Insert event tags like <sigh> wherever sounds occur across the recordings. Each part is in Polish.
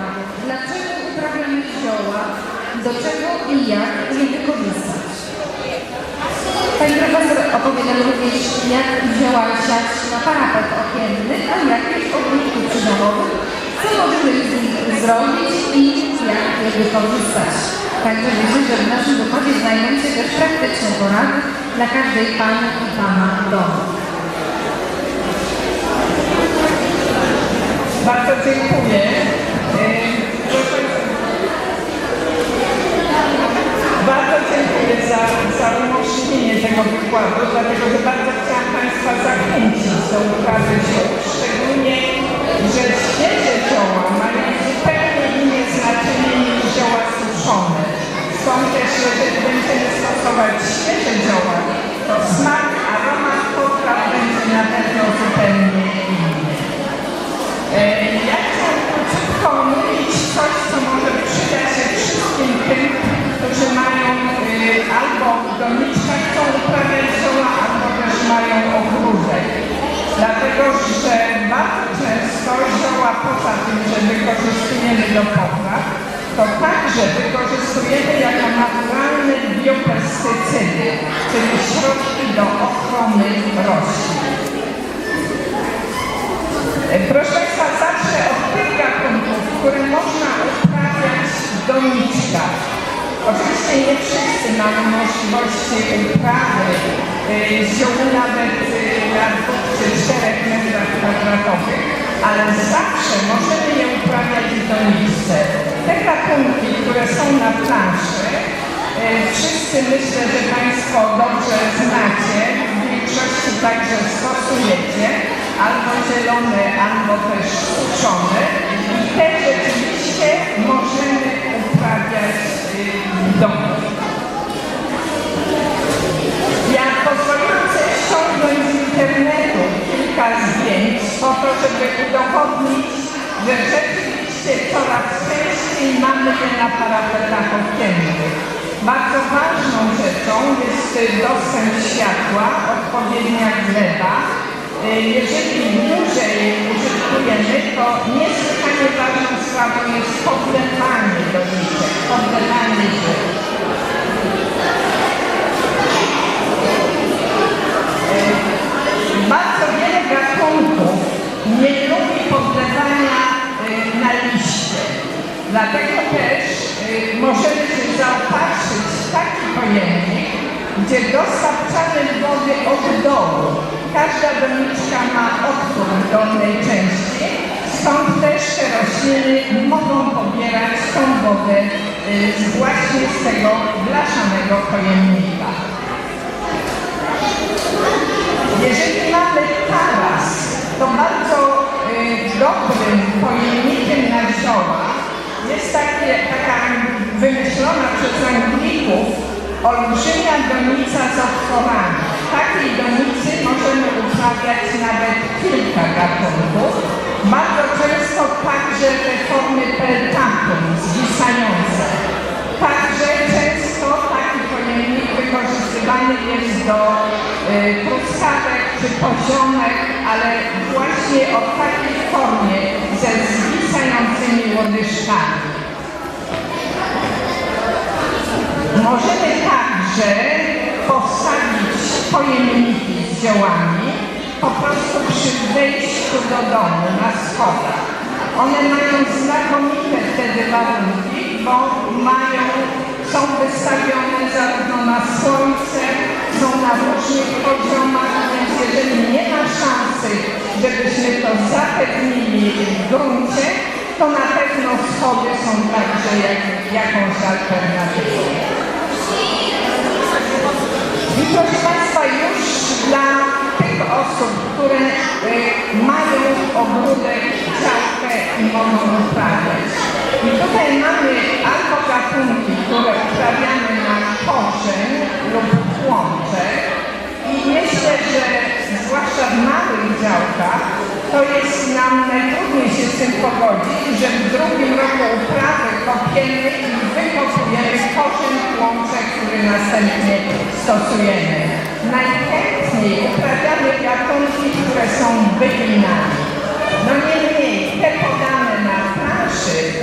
wykładu. Dlaczego uprawiamy zioła? Do czego i jak je wykorzystać? Pani profesor opowiada również, jak zioła siać na parapet okienny, a jakich ogników przydomowych, co możemy z nich zrobić i jak je wykorzystać. Także myślę, że w naszym wykładzie znajdą się też praktyczne porady dla każdej Pani i Pana domu. Bardzo dziękuję. E, proszę- Bardzo za, za umożliwienie tego wykładu, dlatego że bardzo chciałam Państwa zachęcić do uprawy ziół. Szczególnie, że świeże zioła mają zupełnie inne znaczenie niż zioła suszone. Stąd też, jeżeli będziemy stosować świeże zioła, to smak, aromat potraw będzie na pewno zupełnie inny. E, Ja chciałam króciutko omówić coś, co może przydać się wszystkim tym, którzy mają e, albo w doniczkach chcą uprawiać zioła, albo też mają ogródek. Dlatego, że bardzo często zioła poza tym, że wykorzystujemy do potraw, to także wykorzystujemy jako naturalne biopestycydy, czyli środki do ochrony roślin. Proszę Państwa, zawsze od tych gatunków, które można uprawiać w doniczkach. Oczywiście nie wszyscy mamy możliwości uprawy y, ziół nawet y, na dwóch czy czterech metrach kwadratowych, ale zawsze możemy je uprawiać w doniczce. Te gatunki, które są na planszy, y, wszyscy myślę, że Państwo dobrze znacie, w większości także stosujecie, albo zielone, albo też suszone. Bardzo ważną rzeczą jest dostęp światła, odpowiednia gleba. Jeżeli dłużej użytkujemy, to niesłychanie ważną sprawą jest podlewanie doniczek, podlewanie ziół. Bardzo wiele gatunków nie lubi podlewania y, na liście. Dlatego też y, możemy gdzie dostarczamy wody od dołu. Każda doniczka ma otwór w dolnej części, stąd też te rośliny mogą pobierać tą wodę y, właśnie z tego blaszanego pojemnika. Jeżeli mamy taras, to bardzo y, dobrym pojemnikiem na zioła jest takie, taka wymyślona przez Anglików olbrzymia donica z otworami. W takiej donicy możemy uprawiać nawet kilka gatunków. Bardzo często także te formy peltatum zwisające. Także często taki pojemnik wykorzystywany jest do y, truskawek czy poziomek, ale właśnie o takiej formie ze zwisającymi łodyżkami. Możemy także postawić pojemniki z ziołami po prostu przy wejściu do domu na schodach. One mają znakomite wtedy warunki, bo mają, są wystawione zarówno na słońce, są na różnych poziomach, więc jeżeli nie ma szansy, żebyśmy to zapewnili w gruncie, to na pewno schody są także jak, jakąś alternatywą. I proszę Państwa, już dla tych osób, które y, mają ogródek, działkę i mogą uprawiać. I tutaj mamy albo gatunki, które uprawiamy na korzeń lub płączek. I myślę, że zwłaszcza w małych działkach, to jest nam najtrudniej się z tym pogodzić, że w drugim roku uprawy kopiemy i wykopujemy korzeń płączek, który następnie stosujemy. Najchętniej uprawiamy gatunki, które są bydlinami. No niemniej te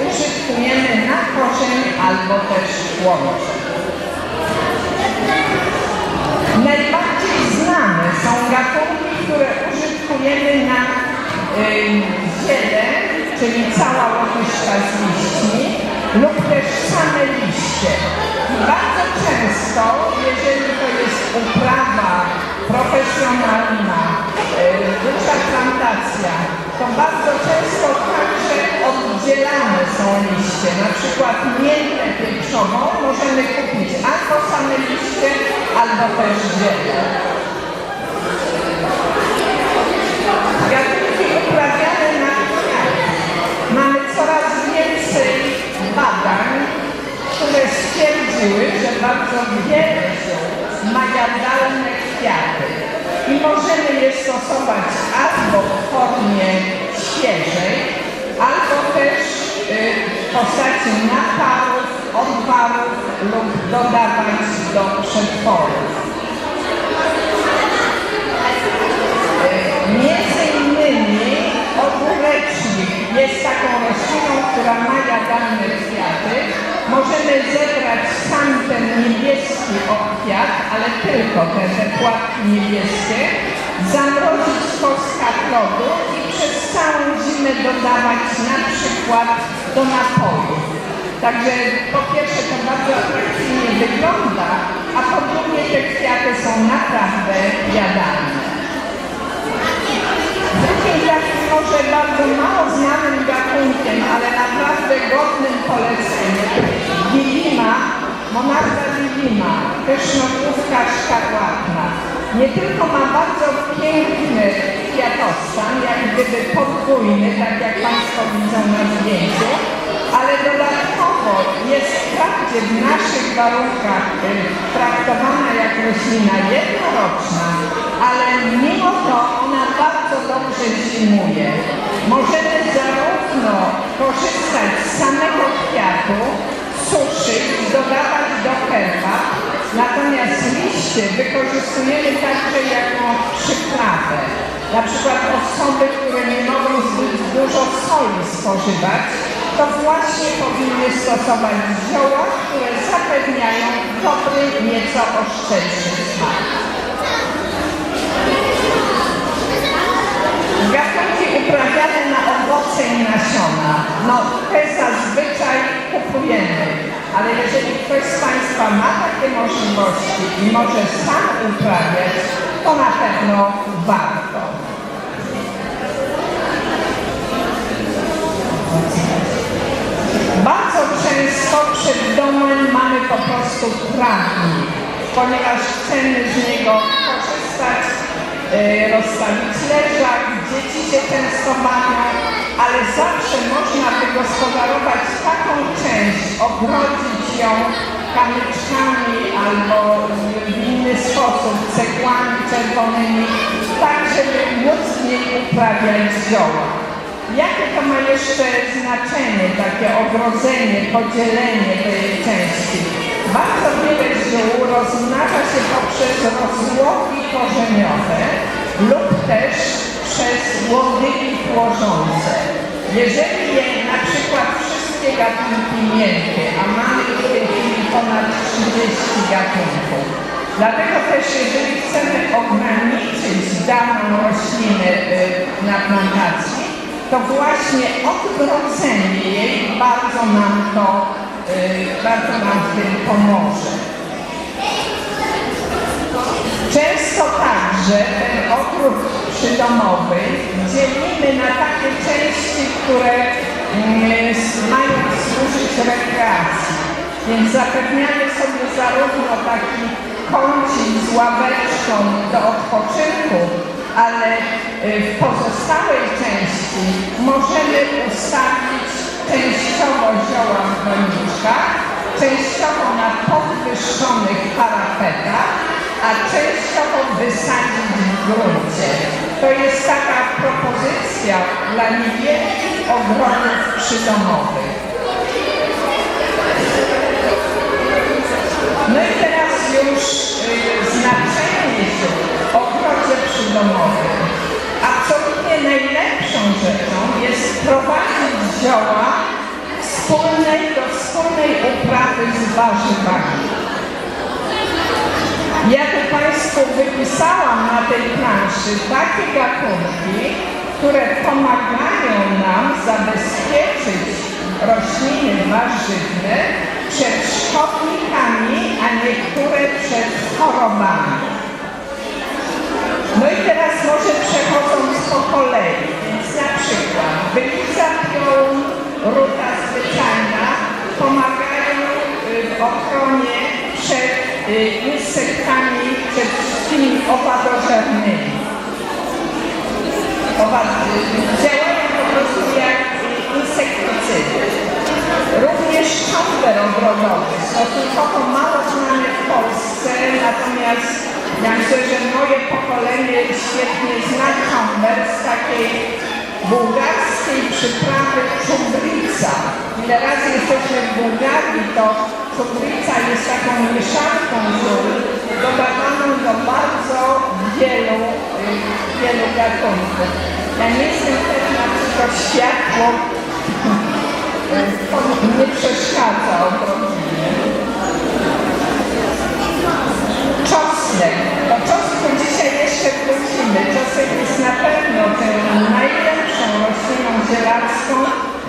użytkujemy na korzeń albo też łącze. Najbardziej są gatunki, które użytkujemy na ziele, czyli cała łodyżka z liśćmi lub też same liście. Bardzo często, jeżeli to jest uprawa profesjonalna, duża plantacja, to bardzo często także oddzielane są liście. Na przykład miętę pieprzową możemy kupić albo same liście, albo też ziele. Gatunki uprawiane na. Mamy coraz więcej badań, które stwierdziły, że bardzo wiele ziół ma jadalne kwiaty i możemy je stosować albo w formie świeżej, albo też y, w postaci naparów, odwarów lub dodawać do przetworów. Ogórecznik jest taką rośliną, która ma jadalne kwiaty. Możemy zebrać sam ten niebieski okwiat, ale tylko te, te płatki niebieskie, zamrozić w kostkach lodu i przez całą zimę dodawać na przykład do napojów. Także po pierwsze to bardzo atrakcyjnie wygląda, a po drugie te kwiaty są naprawdę jadalne. Może bardzo mało znanym gatunkiem, ale naprawdę godnym polecenia, Wilima, monarcha Wilima, pysznokrówka szkarłatna. Nie tylko ma bardzo piękny kwiatostan, jak gdyby podwójny, tak jak Państwo widzą na zdjęciu, ale dodatkowo wprawdzie w naszych warunkach y, traktowana jak roślina jednoroczna, ale mimo to ona bardzo dobrze zimuje. Możemy zarówno korzystać z samego kwiatu, suszyć, dodawać do herbat, natomiast liście wykorzystujemy także jako przyprawę. Na przykład osoby, które nie mogą zbyt dużo soli spożywać, to właśnie powinny stosować zioła, które zapewniają dobry, nieco oszczędny smak. Gatunki uprawiane na owoce i nasiona. No, te zazwyczaj kupujemy, ale jeżeli ktoś z Państwa ma takie możliwości i może sam uprawiać, to na pewno warto. Często przed domem mamy po prostu trawnik, ponieważ chcemy z niego korzystać, yy, rozstawić leżak, dzieci się często bawią, ale zawsze można wygospodarować taką część, ogrodzić ją kamyczkami albo w inny sposób, cegłami czerwonymi, tak żeby móc w niej uprawiać zioła. Jakie to ma jeszcze znaczenie, takie ogrodzenie, podzielenie tej części? Bardzo wiele ziół rozmnaża się poprzez rozłogi korzeniowe lub też przez łodygi płożące. Jeżeli je na przykład wszystkie gatunki miękkie, a mamy w tej chwili ponad 30 gatunków, Dlatego też, jeżeli chcemy ograniczyć daną roślinę y, na plantacji, to właśnie odgrodzenie jej bardzo nam to, y, bardzo nam w tym pomoże. Często także ten ogród przydomowy dzielimy na takie części, które mm, mają służyć rekreacji. Więc zapewniamy sobie zarówno taki kącik z ławeczką do odpoczynku, ale y, w pozostałej części możemy ustawić częściowo zioła w doniczkach, częściowo na podwyższonych parapetach, a częściowo wysadzić w gruncie. To jest taka propozycja dla niewielkich ogrodów przydomowych. No i teraz już y, znaczenie w ogrodzie przydomowym. Absolutnie najlepszą rzeczą jest prowadzić zioła wspólnej, do wspólnej uprawy z warzywami. Ja tu Państwu wypisałam na tej planszy takie gatunki, które pomagają nam zabezpieczyć rośliny warzywne przed szkodnikami, a niektóre przed chorobami. No i teraz może przechodząc po kolei, więc na przykład bylica piołun, ruta zwyczajna pomagają y, w ochronie przed y, insektami, przed wszystkimi owadożernymi. Owad, y, działają po prostu jak y, insektycydy. Również sztamper ogrodowy, stosunkowo mało znany w Polsce, natomiast ja myślę, że moje pokolenie świetnie zna sztamper z takiej bułgarskiej przyprawy czumbrica. Ile razy jesteśmy w Bułgarii, to czumbrica jest taką mieszanką ziół dodawaną do bardzo wielu, y, wielu gatunków. Ja nie jestem pewna, czy to światło to <laughs> nie przeszkadza odrobinę. Czosnek. Czosnku dzisiaj wrócimy. Czosnek jest na pewno tą najlepszą rośliną zielarską,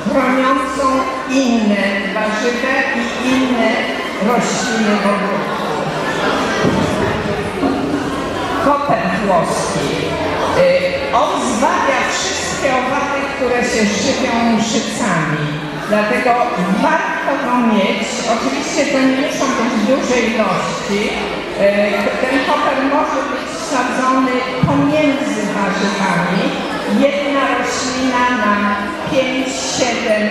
chroniącą inne warzywa i inne rośliny w ogródku. Włoski. Y, On zwabia wszystkie owady, które się żywią mszycami. Dlatego warto go mieć. Oczywiście to nie muszą być duże ilości. Y, Ten koper może być wsadzony pomiędzy warzywami. Jedna roślina na 5-7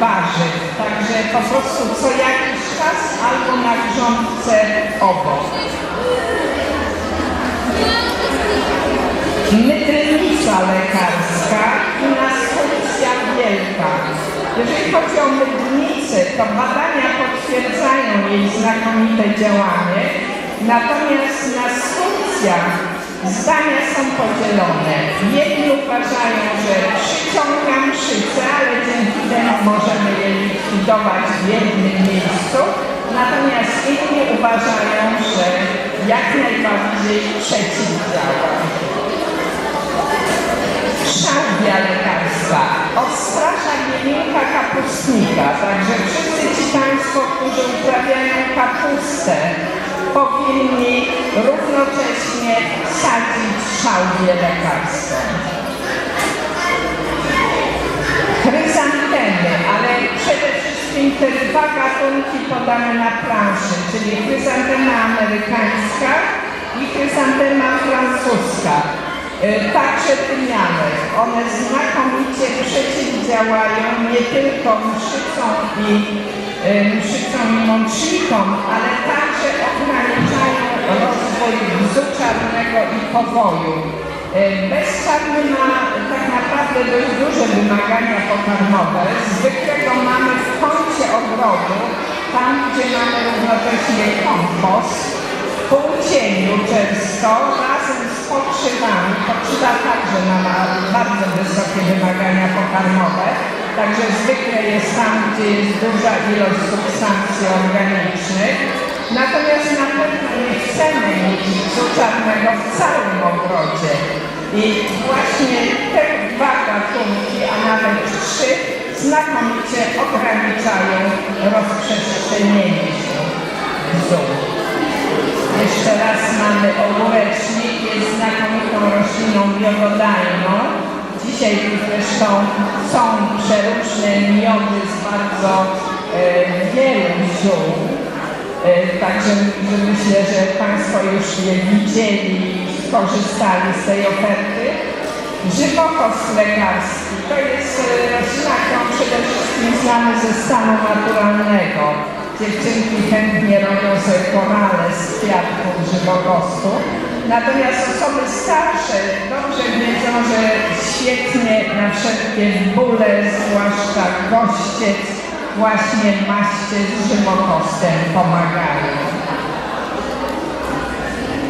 warzyw. Także po prostu co jakiś czas albo na grządce obok. Mydrynica lekarska i nasłuchcia wielka. Jeżeli chodzi o mydrnicę, to badania potwierdzają jej znakomite działanie, natomiast na zdania są podzielone. Jedni uważają, że przyciąga mszycę, ale dzięki temu możemy je likwidować w jednym miejscu, natomiast inni uważają, że jak najbardziej przeciwdziała. Szardia lekarska odstrasza mielińka kapustnika, także wszyscy ci Państwo, którzy uprawiają kapustę, powinni równocześnie sadzić szałwię lekarską. Chryzantemy, ale przede wszystkim te dwa gatunki podane na planszy, czyli chryzantema amerykańska i chryzantema francuska. E, Także tymianek. One znakomicie przeciwdziałają nie tylko mszycom i mszycom i mącznikom, ale także ograniczają rozwój bzu czarnego i powoju. E, Bezczarny ma tak naprawdę dość duże wymagania pokarmowe. Zwykle go mamy w kącie ogrodu, tam gdzie mamy równocześnie kompost, w półcieniu często, razem z pokrzywami. Pokrzywa także ma bardzo wysokie wymagania pokarmowe, także zwykle jest tam, gdzie jest duża ilość substancji organicznych. Natomiast na pewno nie chcemy mieć bzu czarnego w całym ogrodzie. I właśnie te dwa gatunki, a nawet trzy, znakomicie ograniczają rozprzestrzenienie się bzu. Jeszcze raz mamy ogórecznik, jest znakomitą rośliną miododajną. Dzisiaj zresztą są przeróżne miody z bardzo e, wielu ziół. E, także że myślę, że Państwo już je widzieli i skorzystali z tej oferty. Żywokost lekarski to jest e, roślina, którą przede wszystkim znamy ze stanu naturalnego. Dziewczynki chętnie robią sobie korale z kwiatków żywokostu. Natomiast osoby starsze dobrze wiedzą, że świetnie na wszelkie bóle, zwłaszcza gościec, właśnie maście z żywokostem pomagają.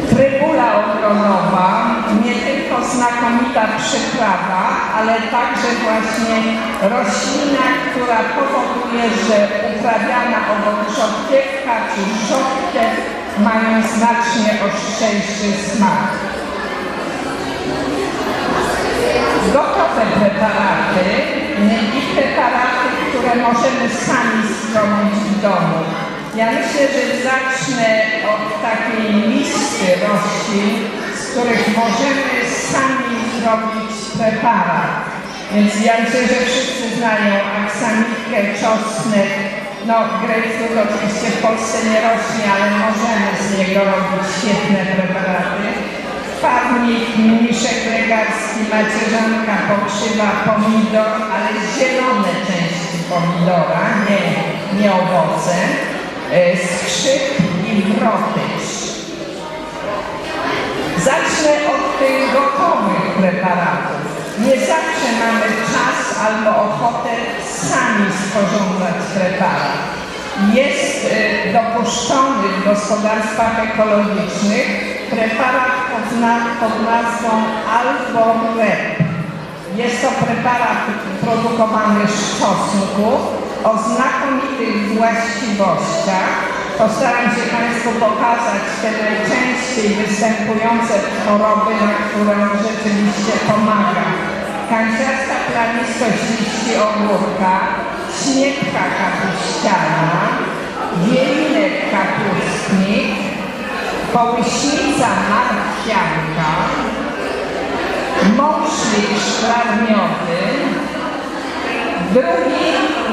Trybula ogrodowa nie tylko znakomita przyprawa, ale także właśnie roślina, która powoduje, że uprawiana obok rzodkiewka czy rzodkiew mają znacznie ostrzejszy smak. Gotowe preparaty i preparaty, które możemy sami zrobić w domu. Ja myślę, że zacznę od takiej listy roślin, z których możemy sami zrobić preparat. Więc ja myślę, że wszyscy znają aksamitkę, czosnek, no grejpfrut oczywiście w Polsce nie rośnie, ale możemy z niego robić świetne preparaty. Farmik, mniszek legarski, macierzanka, pokrzywa, pomidor, ale zielone części pomidora, nie, nie owoce, e, skrzyp i wrotycz. Zacznę od tych gotowych preparatów. Nie zawsze mamy czas albo ochotę sami sporządzać preparat. Jest y, dopuszczony w gospodarstwach ekologicznych preparat pod, na- pod nazwą Alborep. Jest to preparat produkowany z czosnku o znakomitych właściwościach. Postaram się Państwu pokazać te najczęściej występujące choroby, na które rzeczywiście pomaga. Kanciasta plamistość liści ogórka, śniegka kapuściana, wielinek kapustnik, połyśnica marchwianka, mącznik szklarniowy, drugi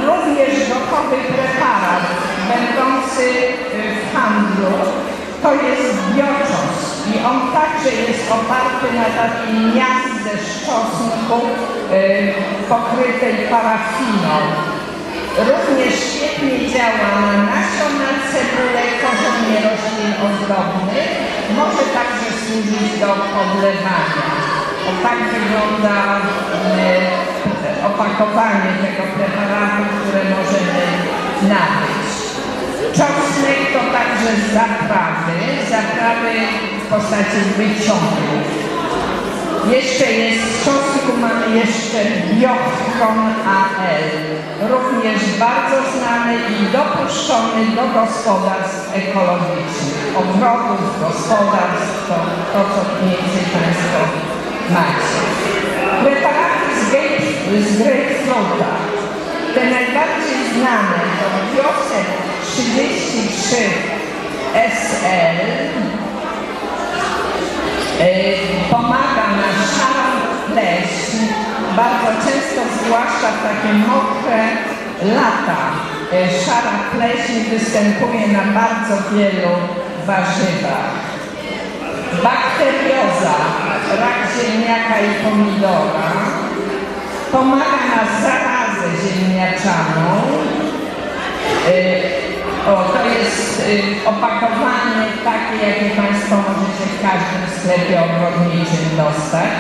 również gotowy preparat będący w handlu to jest bioczos i on także jest oparty na takiej miazdze z czosnku y, pokrytej parafiną. Również świetnie działa na nasiona, cebulę, korzenie roślin ozdobnych. Może także służyć do podlewania. O tak wygląda e, opakowanie tego preparatu, które możemy nabyć. Czosnek to także zaprawy, zaprawy w postaci wyciągów. Jeszcze jest w czosnku mamy jeszcze Biochron AL, również bardzo znany i dopuszczony do gospodarstw ekologicznych, ogrodów, gospodarstw, to, to co mniej Państwo macie. Preparaty z, grape, z te najbardziej znane to Biosek 33 SL, E, pomaga na szarą pleśń, bardzo często, zwłaszcza w takie mokre lata, e, szara pleśń występuje na bardzo wielu warzywach. Bakterioza, rak ziemniaka i pomidora, pomaga na zarazę ziemniaczaną, Y, O, to jest y, opakowanie takie, jakie Państwo możecie w każdym sklepie ogrodniczym dostać.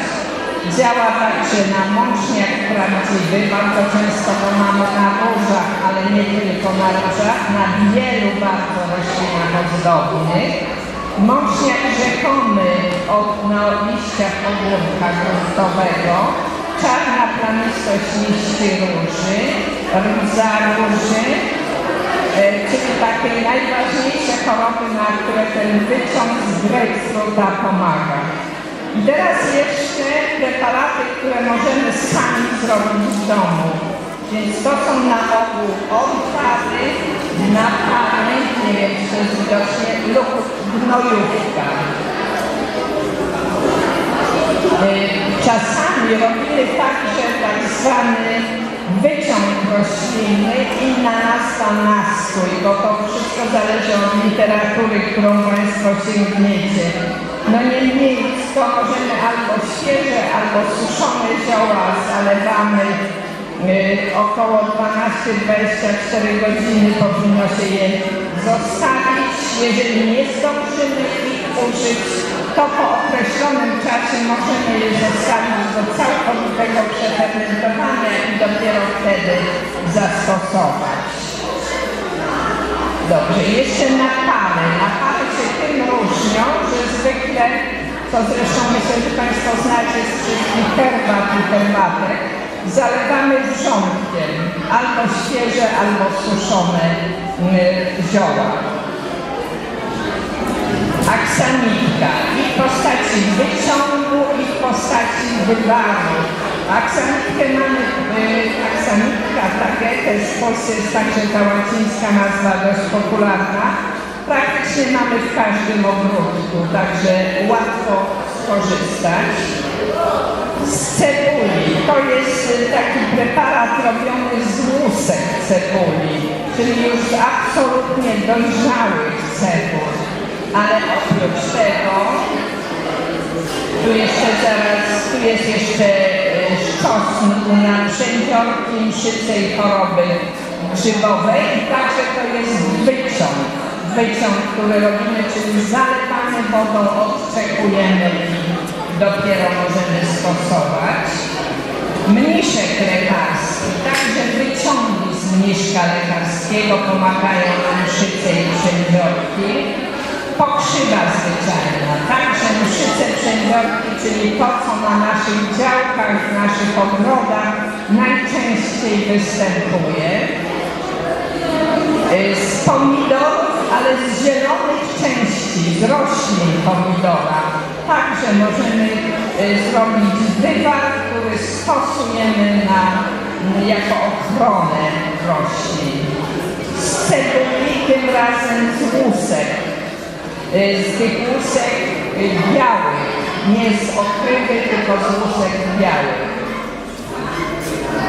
Działa także na mączniak prawdziwy, bardzo często to mamy na różach, ale nie tylko na różach, na wielu bardzo roślinach ozdobnych. Mączniak rzekomy od no, liścia ogórka gruntowego, czarna plamistość liści róży, rdza róży, czyli takie najważniejsze choroby, na które ten wyciąg z grapefruita pomaga. I teraz jeszcze preparaty, które możemy sami zrobić w domu. Więc to są na ogół odpady, napary, nie wiem czy to jest widocznie, lub gnojówka. E, Czasami robimy także tak zwany wyciąg roślinny i nazwa nastrój, bo to wszystko zależy od literatury, którą Państwo sięgniecie. No niemniej to możemy albo świeże, albo suszone zioła zalewamy y, około 12-24 godziny powinno się je zostawić. Jeżeli nie zdążymy użyć, to po określonym czasie możemy je zostawić do całkowitego przefermentowania i dopiero wtedy zastosować. Dobrze, jeszcze napary. Napary się tym różnią, że zwykle to zresztą myślę, że Państwo znacie z wszystkich herbat i herbatek, zalewamy wrzątkiem albo świeże, albo suszone y, zioła. Aksamitka i w postaci wyciągu i w postaci wywaru. Aksamitkę mamy, y, aksamitka, tagetę, w Polsce jest także ta łacińska nazwa dość popularna. Praktycznie mamy w każdym ogródku, także łatwo skorzystać. Z cebuli, to jest y, taki preparat robiony z łusek cebuli, czyli już absolutnie dojrzałych cebul. Ale oprócz tego, tu jeszcze zaraz, tu jest jeszcze e, sztosn na przędziorki, mszyce i choroby grzybowej i także to jest wyciąg, wyciąg, który robimy, czyli zalewamy wodą, odczekujemy i dopiero możemy stosować. Mniszek lekarski, także wyciągi z mniszka lekarskiego pomagają nam mszyce i przędziorki. Pokrzywa zwyczajna, także mszyce przędziorki, czyli to, co na naszych działkach, w naszych ogrodach najczęściej występuje. Y, Z pomidorów, ale z zielonych części, z roślin pomidora. Także możemy y, zrobić wywar, który stosujemy na, jako ochronę roślin. Z cebuli, tym razem z łusek. Y, Z tych łusek y, białych, nie z okrywy, tylko z łusek białych.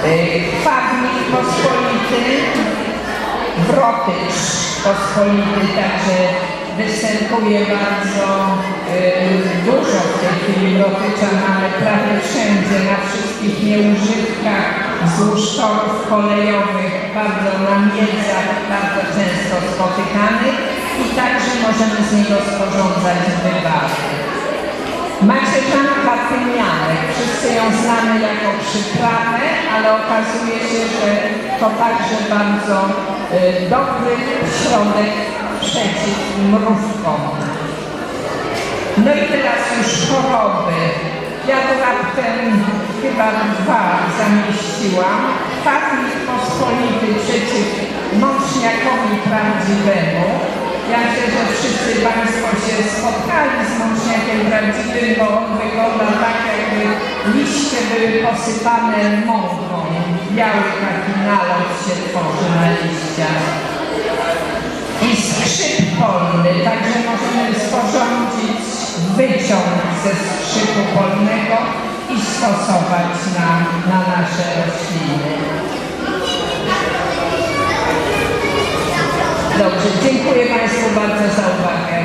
Y, Kwawnik pospolity, wrotycz pospolity, także występuje bardzo y, dużo w tej chwili wrotycza, mamy prawie wszędzie, na wszystkich nieużywkach, wzdłuż torów kolejowych, bardzo na miedzach, bardzo często spotykany i także możemy z niego sporządzać wywary. Macierzanka tymianek. Wszyscy ją znamy jako przyprawę, ale okazuje się, że to także bardzo y, dobry środek przeciw mrówkom. No i teraz już choroby. Ja tu raptem chyba dwa zamieściłam. Pachnik pospolity przeciw mączniakowi prawdziwemu. Ja myślę, że wszyscy Państwo się spotkali z mączniakiem prawdziwym, bo on wygląda tak, jakby liście były posypane mąką. Biały taki nalot się tworzy na liściach i skrzyp polny, także możemy sporządzić wyciąg ze skrzypu polnego i stosować na, na nasze rośliny. Dobrze, dziękuję Państwu bardzo za uwagę.